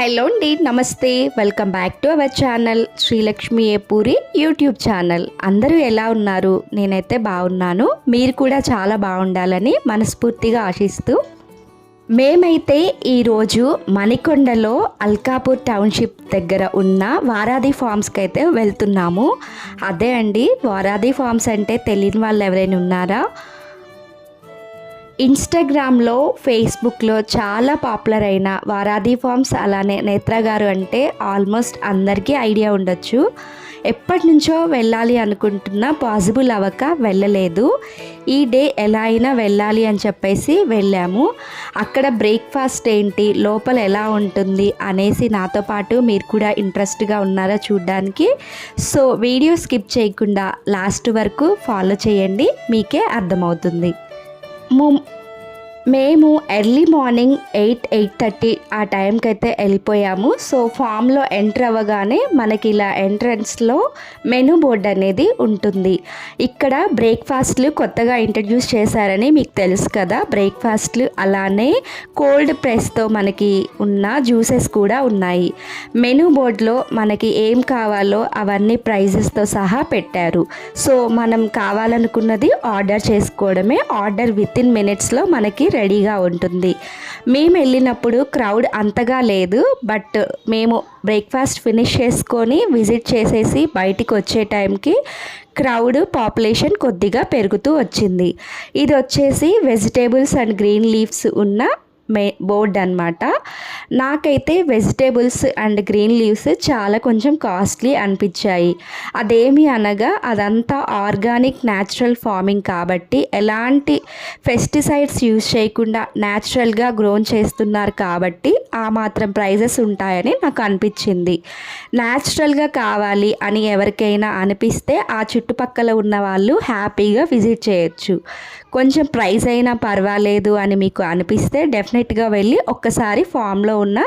Hello అండి నమస్తే. Welcome back to our channel Srilakshmi Epuri YouTube channel. అందరూ ఎలా ఉన్నారు? నేనైతే బాగున్నాను. మీరు కూడా చాలా బాగుండాలని మనస్ఫూర్తిగా ఆశిస్తూ. మేమైతే ఈరోజు మణికొండలో అల్కాపూర్ టౌన్షిప్ దగ్గర ఉన్న వారాది ఫార్మ్స్కి అయితే వెళ్తున్నాము. అదే అండి వారాది ఫార్మ్స్ అంటే తెలియని వాళ్ళు ఎవరైనా ఉన్నారా? ఇన్స్టాగ్రామ్లో ఫేస్బుక్లో చాలా పాపులర్ అయిన వారాది ఫార్మ్స్ అలానే నేత్ర గారు అంటే ఆల్మోస్ట్ అందరికీ ఐడియా ఉండొచ్చు. ఎప్పటి నుంచో వెళ్ళాలి అనుకుంటున్నా పాసిబుల్ అవ్వక వెళ్ళలేదు. ఈ డే ఎలా అయినా వెళ్ళాలి అని చెప్పేసి వెళ్ళాము. అక్కడ బ్రేక్ఫాస్ట్ ఏంటి లోపల ఎలా ఉంటుంది అనేసి నాతో పాటు మీరు కూడా ఇంట్రెస్ట్గా ఉన్నారా చూడడానికి. సో వీడియో స్కిప్ చేయకుండా లాస్ట్ వరకు ఫాలో చేయండి మీకే అర్థమవుతుంది. ము- మేము early morning eight eight thirty ఆ టైంకి అయితే వెళ్ళిపోయాము. సో ఫామ్లో ఎంటర్ అవ్వగానే మనకి ఇలా ఎంట్రన్స్లో మెనూ బోర్డ్ అనేది ఉంటుంది. ఇక్కడ బ్రేక్ఫాస్ట్లు కొత్తగా ఇంట్రడ్యూస్ చేశారని మీకు తెలుసు కదా. బ్రేక్ఫాస్ట్లు అలానే కోల్డ్ ప్రెస్తో మనకి ఉన్న జ్యూసెస్ కూడా ఉన్నాయి. మెనూ బోర్డ్లో మనకి ఏం కావాలో అవన్నీ ప్రైజెస్తో సహా పెట్టారు. సో మనం కావాలనుకున్నది ఆర్డర్ చేసుకోవడమే. ఆర్డర్ విత్ ఇన్ మినిట్స్లో మనకి రెడీగా ఉంటుంది. మేము వెళ్ళినప్పుడు క్రౌడ్ అంతగా లేదు బట్ మేము బ్రేక్ఫాస్ట్ ఫినిష్ చేసుకొని విజిట్ చేసేసి బయటికి వచ్చే టైంకి క్రౌడ్ పాపులేషన్ కొద్దిగా పెరుగుతూ వచ్చింది. ఇది వచ్చేసి వెజిటేబుల్స్ అండ్ గ్రీన్ లీవ్స్ ఉన్న మే బోర్డ్ అనమాట నాకైతే వెజిటేబుల్స్ అండ్ గ్రీన్ లీవ్స్ చాలా కొంచెం కాస్ట్లీ అనిపించాయి. అదేమి అనగా అదంతా ఆర్గానిక్ న్యాచురల్ ఫార్మింగ్ కాబట్టి ఎలాంటి పెస్టిసైడ్స్ యూజ్ చేయకుండా న్యాచురల్గా గ్రోన్ చేస్తున్నారు కాబట్టి ఆ మాత్రం ప్రైజెస్ ఉంటాయని నాకు అనిపించింది. న్యాచురల్గా కావాలి అని ఎవరికైనా అనిపిస్తే ఆ చుట్టుపక్కల ఉన్న వాళ్ళు హ్యాపీగా విజిట్ చేయొచ్చు. కొంచెం ప్రైస్ అయినా పర్వాలేదు అని మీకు అనిపిస్తే డెఫినెట్గా వెళ్ళి ఒక్కసారి ఫామ్లో ఉన్న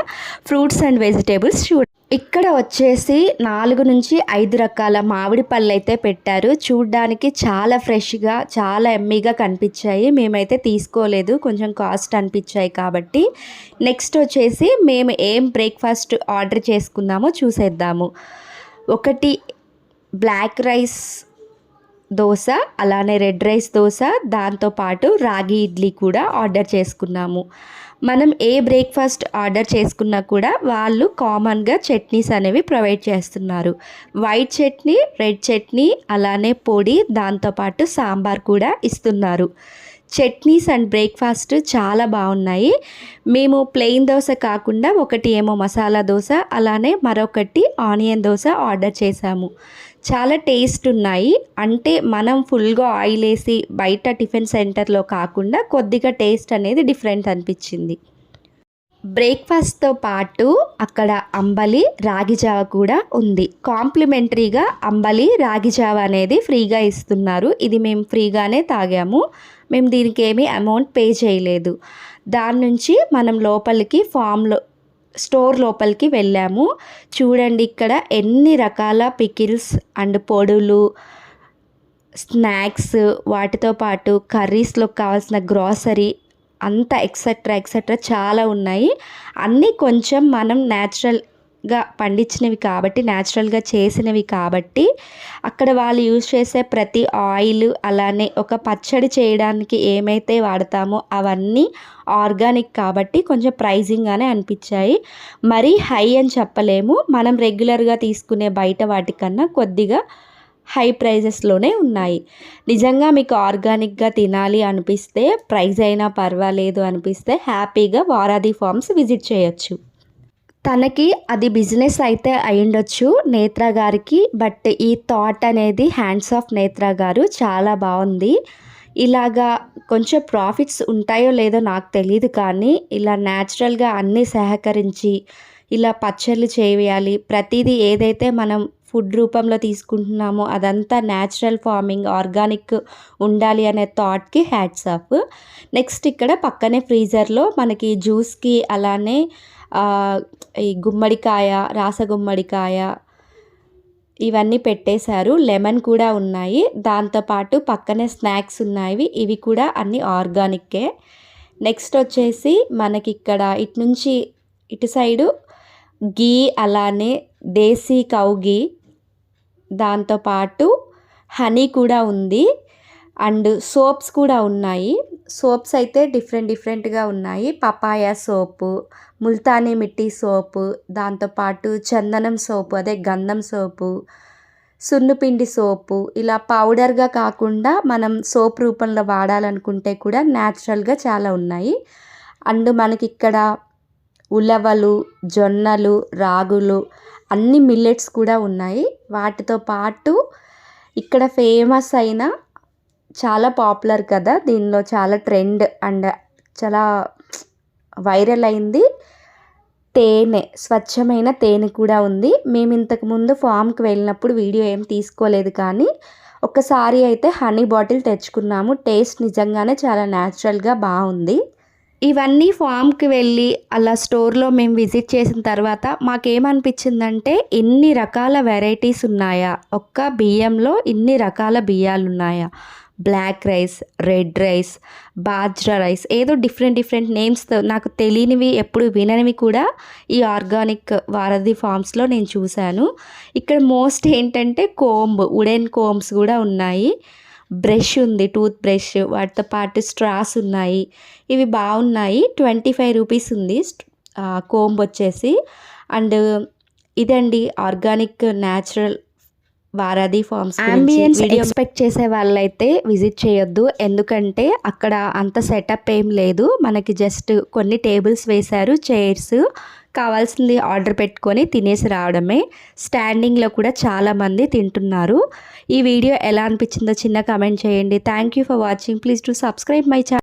ఫ్రూట్స్ అండ్ వెజిటేబుల్స్ చూడ ఇక్కడ వచ్చేసి నాలుగు నుంచి ఐదు రకాల మామిడి పళ్ళు అయితే పెట్టారు. చూడ్డానికి చాలా ఫ్రెష్గా చాలా ఎమ్మీగా కనిపించాయి. మేమైతే తీసుకోలేదు. కొంచెం కాస్ట్ అనిపించాయి కాబట్టి. నెక్స్ట్ వచ్చేసి మేము ఏం బ్రేక్ఫాస్ట్ ఆర్డర్ చేసుకున్నామో చూసేద్దాము. ఒకటి బ్లాక్ రైస్ దోశ అలానే రెడ్ రైస్ దోశ దాంతోపాటు రాగి ఇడ్లీ కూడా ఆర్డర్ చేసుకున్నాము. మనం ఏ బ్రేక్ఫాస్ట్ ఆర్డర్ చేసుకున్నా కూడా వాళ్ళు కామన్గా చట్నీస్ అనేవి ప్రొవైడ్ చేస్తున్నారు. వైట్ చట్నీ రెడ్ చట్నీ అలానే పొడి దాంతోపాటు సాంబార్ కూడా ఇస్తున్నారు. చట్నీస్ అండ్ బ్రేక్ఫాస్ట్ చాలా బాగున్నాయి. మేము ప్లెయిన్ దోశ కాకుండా ఒకటి ఏమో మసాలా దోశ అలానే మరొకటి ఆనియన్ దోశ ఆర్డర్ చేశాము. చాలా టేస్ట్ ఉన్నాయి. అంటే మనం ఫుల్గా ఆయిల్ వేసి బయట టిఫిన్ సెంటర్లో కాకుండా కొద్దిగా టేస్ట్ అనేది డిఫరెంట్ అనిపించింది. బ్రేక్ఫాస్ట్తో పాటు అక్కడ అంబలి రాగి జావ కూడా ఉంది. కాంప్లిమెంటరీగా అంబలి రాగి జావ అనేది ఫ్రీగా ఇస్తున్నారు. ఇది మేము ఫ్రీగానే తాగాము. మేము దీనికి ఏమీ అమౌంట్ పే చేయలేదు. దాని నుంచి మనం లోపలికి ఫామ్లో స్టోర్ లోపలికి వెళ్ళాము. చూడండి ఇక్కడ ఎన్ని రకాల పికిల్స్ అండ్ పొడులు స్నాక్స్ వాటితో పాటు కర్రీస్లో కావాల్సిన గ్రాసరీ అంతా ఎక్సెట్రా ఎక్సెట్రా చాలా ఉన్నాయి. అన్నీ కొంచెం మనం గా పండించినవి కాబట్టి న్యాచురల్గా చేసినవి కాబట్టి అక్కడ వాళ్ళు యూజ్ చేసే ప్రతి ఆయిల్ అలానే ఒక పచ్చడి చేయడానికి ఏమైతే వాడతామో అవన్నీ ఆర్గానిక్ కాబట్టి కొంచెం ప్రైజింగ్గానే అనిపించాయి. మరీ హై అని చెప్పలేము. మనం రెగ్యులర్గా తీసుకునే బయట వాటికన్నా కొద్దిగా హై ప్రైజెస్లోనే ఉన్నాయి. నిజంగా మీకు ఆర్గానిక్గా తినాలి అనిపిస్తే ప్రైజ్ అయినా పర్వాలేదు అనిపిస్తే హ్యాపీగా వారాది ఫార్మ్స్ విజిట్ చేయొచ్చు. తనకి అది బిజినెస్ అయితే అయ్యుండొచ్చు నేత్ర గారికి బట్ ఈ థాట్ అనేది హ్యాండ్స్ ఆఫ్ నేత్ర గారు చాలా బాగుంది ఇలాగా కొంచెం ప్రాఫిట్స్ ఉంటాయో లేదో నాకు తెలియదు కానీ ఇలా న్యాచురల్గా అన్నీ సహకరించి ఇలా పచ్చళ్ళు చేయాలి ప్రతిదీ ఏదైతే మనం ఫుడ్ రూపంలో తీసుకుంటున్నామో అదంతా న్యాచురల్ ఫార్మింగ్ ఆర్గానిక్ ఉండాలి అనే థాట్కి హ్యాట్స్ ఆఫ్. నెక్స్ట్ ఇక్కడ పక్కనే ఫ్రీజర్లో మనకి జ్యూస్కి అలానే ఈ గుమ్మడికాయ రాసగుమ్మడికాయ ఇవన్నీ పెట్టేశారు. లెమన్ కూడా ఉన్నాయి. దాంతోపాటు పక్కనే స్నాక్స్ ఉన్నాయి ఇవి కూడా అన్ని ఆర్గానిక్కే. నెక్స్ట్ వచ్చేసి మనకి ఇక్కడ ఇటు నుంచి ఇటు సైడు గీ అలానే దేశీ కౌ గీ. దాంతోపాటు హనీ కూడా ఉంది. అండ్ సోప్స్ కూడా ఉన్నాయి. సోప్స్ అయితే డిఫరెంట్ డిఫరెంట్గా ఉన్నాయి. పపాయ సోపు ముల్తానీ మిట్టి సోపు దాంతోపాటు చందనం సోపు అదే గంధం సోపు సున్నుపిండి సోపు ఇలా పౌడర్గా కాకుండా మనం సోప్ రూపంలో వాడాలనుకుంటే కూడా న్యాచురల్గా చాలా ఉన్నాయి. అండ్ మనకి ఇక్కడ ఉలవలు జొన్నలు రాగులు అన్ని మిల్లెట్స్ కూడా ఉన్నాయి. వాటితో పాటు ఇక్కడ ఫేమస్ అయిన చాలా పాపులర్ కదా. దీనిలో చాలా ట్రెండ్ అండ్ చాలా వైరల్ అయింది. తేనె స్వచ్ఛమైన తేనె కూడా ఉంది. మేము ఇంతకు ముందు ఫామ్కి వెళ్ళినప్పుడు వీడియో ఏం తీసుకోలేదు కానీ ఒకసారి అయితే హనీ బాటిల్ తెచ్చుకున్నాము. టేస్ట్ నిజంగానే చాలా న్యాచురల్గా బాగుంది. ఇవన్నీ ఫామ్కి వెళ్ళి అలా స్టోర్లో మేము విజిట్ చేసిన తర్వాత మాకేమనిపించిందంటే ఇన్ని రకాల వెరైటీస్ ఉన్నాయా? ఒక్క బియ్యంలో ఇన్ని రకాల బియ్యాలు ఉన్నాయా black rice red rice bajra rice ఏదో డిఫరెంట్ డిఫరెంట్ నేమ్స్తో నాకు తెలియనివి ఎప్పుడు విననివి కూడా ఈ ఆర్గానిక్ వారధి ఫార్మ్స్లో నేను చూశాను. ఇక్కడ మోస్ట్ ఏంటంటే కోంబ్ ఉడెన్ కోంబ్స్ కూడా ఉన్నాయి. బ్రష్ ఉంది టూత్ బ్రష్ వాటితో పాటు స్ట్రాస్ ఉన్నాయి. ఇవి బాగున్నాయి. ట్వంటీ ఫైవ్ రూపీస్ ఉంది. కోంబ్ వచ్చేసి. అండ్ ఇదండి organic natural Varadhi farms ambience expect చేసే వాళ్ళైతే విజిట్ చేయొద్దు. ఎందుకంటే అక్కడ అంత సెటప్ ఏం లేదు. మనకి జస్ట్ కొన్ని టేబుల్స్ వేశారు చైర్స్ కావాల్సింది ఆర్డర్ పెట్టుకొని తినేసి రావడమే. స్టాండింగ్లో కూడా చాలామంది తింటున్నారు. ఈ వీడియో ఎలా అనిపించిందో చిన్న కమెంట్ చేయండి. Thank you for watching please to subscribe my channel